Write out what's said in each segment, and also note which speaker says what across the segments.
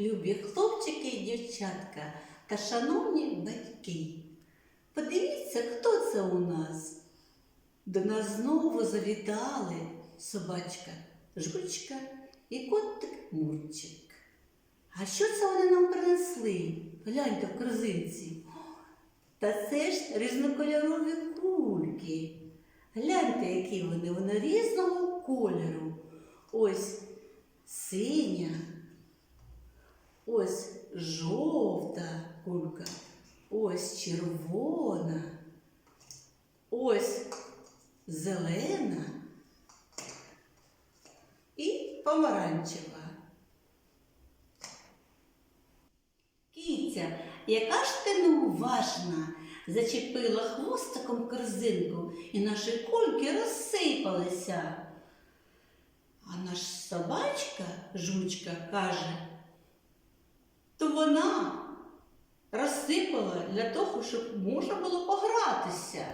Speaker 1: любі хлопчики і дівчатка та шановні батьки. Подивіться, хто це у нас. До нас знову завітали собачка Жучка і котик Мурчик. А що це вони нам принесли? Гляньте в корзинці. Та це ж різнокольорові кульки. Гляньте, які вони, вони різного кольору. Ось синя, ось жовта кулька, ось червона, ось зелена і помаранчева. Кіця, яка ж ти неуважна, зачепила хвостиком корзинку, і наші кульки розсипалися. А наш собачка, жучка, каже, то вона розсипала для того, щоб можна було погратися.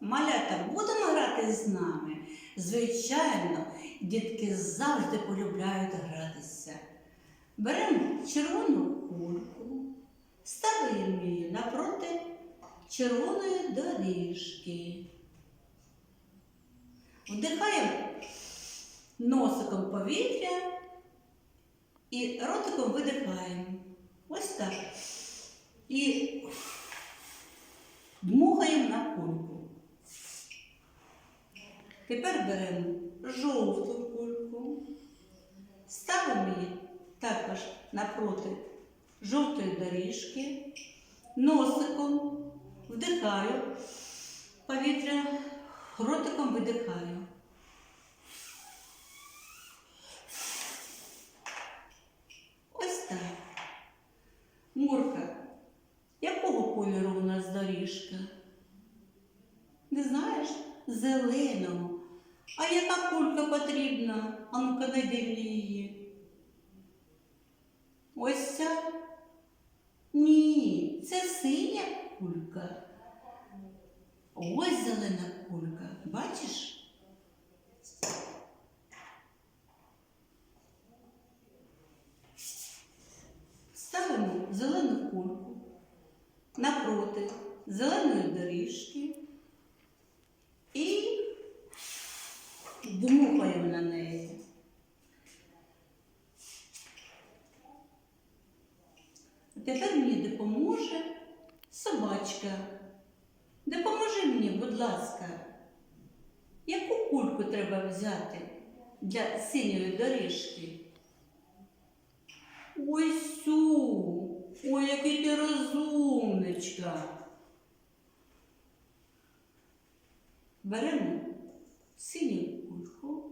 Speaker 1: Малята, будемо грати з нами? Звичайно, дітки завжди полюбляють гратися. Беремо червону кульку, ставимо її напроти червоної доріжки. Вдихаємо носиком повітря і ротиком видихаємо. Ось так. І дмухаємо на кульку. Тепер беремо жовту кульку, ставимо її також напроти жовтої доріжки, носиком вдихаю повітря, ротиком видихаю. Ось так. Мурка, якого кольору у нас доріжка? Не знаєш? Зеленого. А яка кулька потрібна? А ну-ка найди мені її. Ось ця? Ні, це синя кулька. Ось зелена кулька. Бачиш? Ставимо зелену кульку напроти зеленої доріжки і дмухаємо на неї. Тепер мені допоможе собачка. Допоможи мені, будь ласка, яку кульку треба взяти для синьої доріжки? Ось цю. Ой, який ти розумничка. Беремо синю кульку,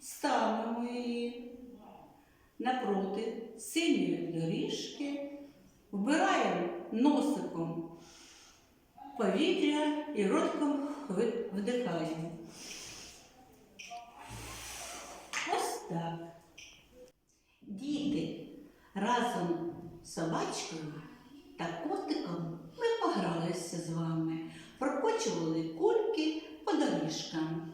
Speaker 1: ставимо її напроти синьої доріжки, вбираємо носиком повітря і ротком вдихаємо. Ось так. Діти, разом з собачкою та котиком ми погралися з вами, прокочували кульки по доріжкам.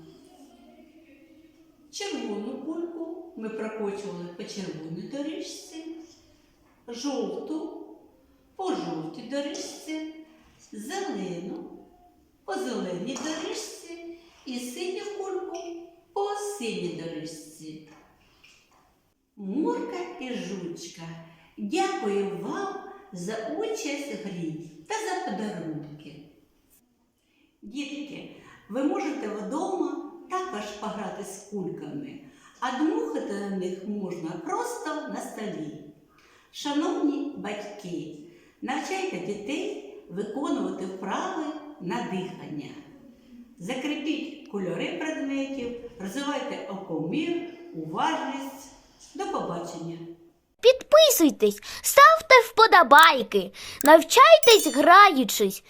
Speaker 1: Червону кульку ми прокочували по червоній доріжці, жовту по жовтій доріжці, зелену по зеленій доріжці і синю кульку по синій доріжці. Мурка і жучка, дякую вам за участь в грі та за подарунки. Дітки, ви можете вдома також пограти з кульками, а дмухати на них можна просто на столі. Шановні батьки, навчайте дітей виконувати вправи на дихання. Закріпіть кольори предметів, розвивайте окомір, уважність. До побачення!
Speaker 2: Підписуйтесь, ставте вподобайки, навчайтесь граючись